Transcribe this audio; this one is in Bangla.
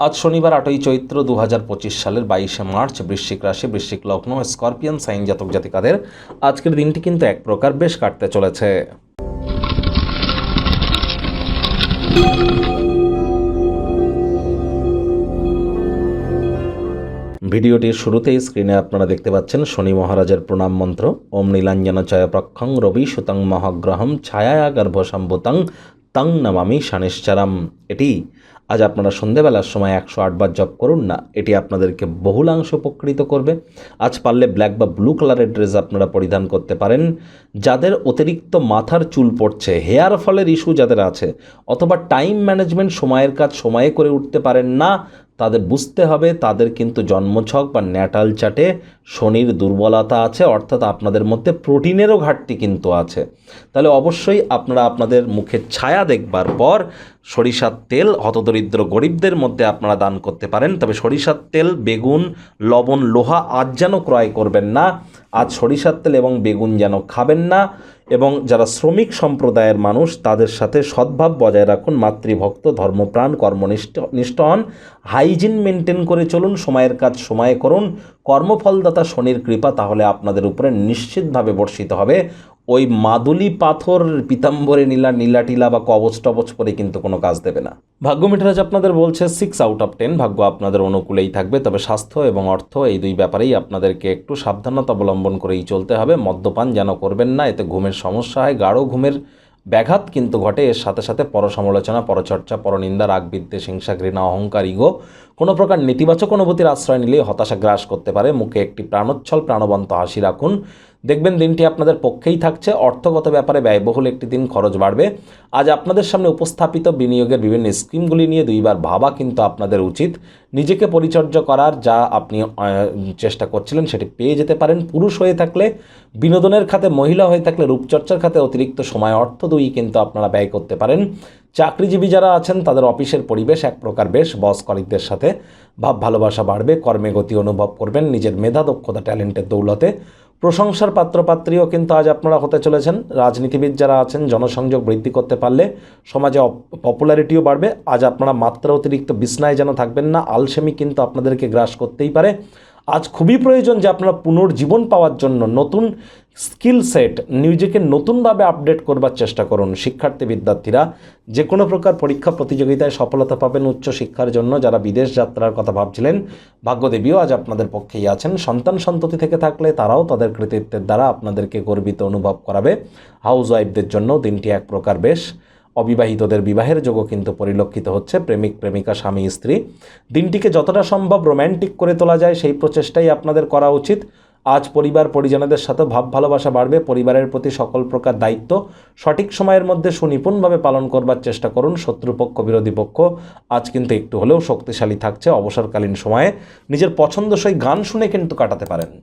আজ শনিবার আটই চৈত্র দু হাজার পঁচিশ সালের বাইশে মার্চ, বৃশ্চিক রাশি, বৃশ্চিক লগ্ন, স্করপিয়ান, সাইন জাতক জাতিকাদের আজকের দিনটি কিন্তু এক প্রকার বেশ কাটতে চলেছে। ভিডিওটির শুরুতেই স্ক্রিনে আপনারা দেখতে পাচ্ছেন শনি মহারাজের প্রণাম মন্ত্র। ওম নীলাঞ্জন চয় প্রক্ষং রবি সুতং মহাগ্রহম ছায়া গর্ভসম্ভুতং তং নমামি শানিশ্চারাম। এটি আজ আপনারা সন্ধেবেলার সময় একশো আটবার জব করুন না, এটি আপনাদেরকে বহুলাংশ উপকৃত করবে। আজ পারলে ব্ল্যাক বা ব্লু কালারের ড্রেস আপনারা পরিধান করতে পারেন। যাদের অতিরিক্ত মাথার চুল পড়ছে, হেয়ার ফলের ইস্যু যাদের আছে, অথবা টাইম ম্যানেজমেন্ট সময়ের কাজ সময়ে করে উঠতে পারেন না তাদের বুঝতে হবে, তাদের কিন্তু জন্মছক বা ন্যাটাল চাটে শনির দুর্বলতা আছে, অর্থাৎ আপনাদের মধ্যে প্রোটিনেরও ঘাটতি কিন্তু আছে। তাহলে অবশ্যই আপনারা আপনাদের মুখের ছায়া দেখবার পর সরিষার তেল, হতদরিদ্র গরিবদের মধ্যে আপনারা দান করতে পারেন। তবে সরিষার তেল, বেগুন, লবণ, লোহা আজ যেন ক্রয় করবেন না। আজ সরিষার তেল এবং বেগুন যেন খাবেন না এবং যারা শ্রমিক সম্প্রদায়ের মানুষ, তাদের সাথে সদ্ভাব বজায় রাখুন, মাতৃভক্ত, ধর্মপ্রাণ, কর্মনিষ্ঠ, নিষ্ঠ হন। হাইজিন মেনটেন করে চলুন, সময়ের কাজ সময়ে করুন। কর্মফলদাতা শনির কৃপা তাহলে আপনাদের উপরে নিশ্চিতভাবে বর্ষিত হবে। ওই মাদুলি পাথর পিতাম্বরে নীলা নীলা টিলা বা কবচ টবচ করে কিন্তু কোনো কাজ দেবে না। ভাগ্য মিঠারাজ আপনাদের বলছে সিক্স আউট অফ টেন ভাগ্য আপনাদের অনুকূলেই থাকবে, তবে স্বাস্থ্য এবং অর্থ এই দুই ব্যাপারেই আপনাদেরকে একটু সাবধানতা অবলম্বন করেই চলতে হবে। মদ্যপান যেন করবেন না, এতে ঘুমের সমস্যা হয়, গাঢ় ঘুমের ব্যাঘাত কিন্তু ঘটে। এর সাথে সাথে পরসমালোচনা, পরচর্চা, পরনিন্দা রাগ বিদ্বেষ হিংসা ঘৃণা অহংকার, ইগো কোনো প্রকার নেতিবাচক অনুভূতির আশ্রয় নিলে হতাশা গ্রাস করতে পারে। মুখে একটি প্রাণোচ্ছল প্রাণবন্ত হাসি রাখুন। দেখবেন দিনটি আপনাদের পক্ষেই থাকছে। অর্থগত ব্যাপারে ব্যয়বহুল একটি দিন খরচ বাড়বে। আজ আপনাদের সামনে উপস্থাপিত বিনিয়োগের বিভিন্ন স্কিমগুলি নিয়ে দুইবার ভাবা কিন্তু আপনাদের উচিত। নিজেকে পরিচর্যা করার, যা আপনি চেষ্টা করছিলেন সেটি পেয়ে যেতে পারেন। পুরুষ হয়ে থাকলে বিনোদনের খাতে, মহিলা হয়ে থাকলে রূপচর্চার খাতে অতিরিক্ত সময়, অর্থ দুই কিন্তু আপনারা ব্যয় করতে পারেন। চাকরিজীবী যারা আছেন, তাদের অফিসের পরিবেশ এক প্রকার বেশ। বস কলিকদের সাথে ভাব, ভালোবাসা বাড়বে, কর্মে গতি অনুভব করবেন, নিজের মেধা, দক্ষতা, ট্যালেন্টের দৌলতে। প্রশংসার পাত্রপাত্রীও কিন্তু আজ আপনারা হতে চলেছেন। রাজনীতিবিদ যারা আছেন, জনসংযোগ বৃদ্ধি করতে পারলে সমাজে পপুলারিটিও বাড়বে। আজ আপনারা মাত্রা অতিরিক্ত বিছনায় যেন থাকবেন না, আলসেমি কিন্তু আপনাদেরকে গ্রাস করতেই পারে। আজ খুবই প্রয়োজন যে আপনারা পুনর্জীবন পাওয়ার জন্য নতুন স্কিল সেট, নিজেকে নতুনভাবে আপডেট করবার চেষ্টা করুন। শিক্ষার্থী বিদ্যার্থীরা যে কোনো প্রকার পরীক্ষা প্রতিযোগিতায় সফলতা পাবেন উচ্চ শিক্ষার জন্য। যারা বিদেশ যাত্রার কথা ভাবছিলেন, ভাগ্যদেবীও আজ আপনাদের পক্ষেই আছেন। সন্তান সন্ততি থেকে থাকলে তারাও তাদের কৃতিত্বের দ্বারা আপনাদেরকে গর্বিত অনুভব করাবে। হাউস ওয়াইফদের জন্য দিনটি এক প্রকার বেশ অবিবাহিতদের বিবাহের যোগও কিন্তু পরিলক্ষিত হচ্ছে। প্রেমিক, প্রেমিকা, স্বামী, স্ত্রী। দিনটিকে যতটা সম্ভব রোম্যান্টিক করে তোলা যায়, সেই প্রচেষ্টাই আপনাদের করা উচিত। আজ পরিবার, পরিজনদের সাথে ভাব ভালোবাসা বাড়বে। পরিবারের প্রতি সকল প্রকার দায়িত্ব সঠিক সময়ের মধ্যে সুনিপুণভাবে পালন করবার চেষ্টা করুন। শত্রুপক্ষ, বিরোধী পক্ষ আজ কিন্তু একটু হলেও শক্তিশালী থাকছে। অবসরকালীন সময়ে নিজের পছন্দসই গান শুনে কিন্তু কাটাতে পারেন।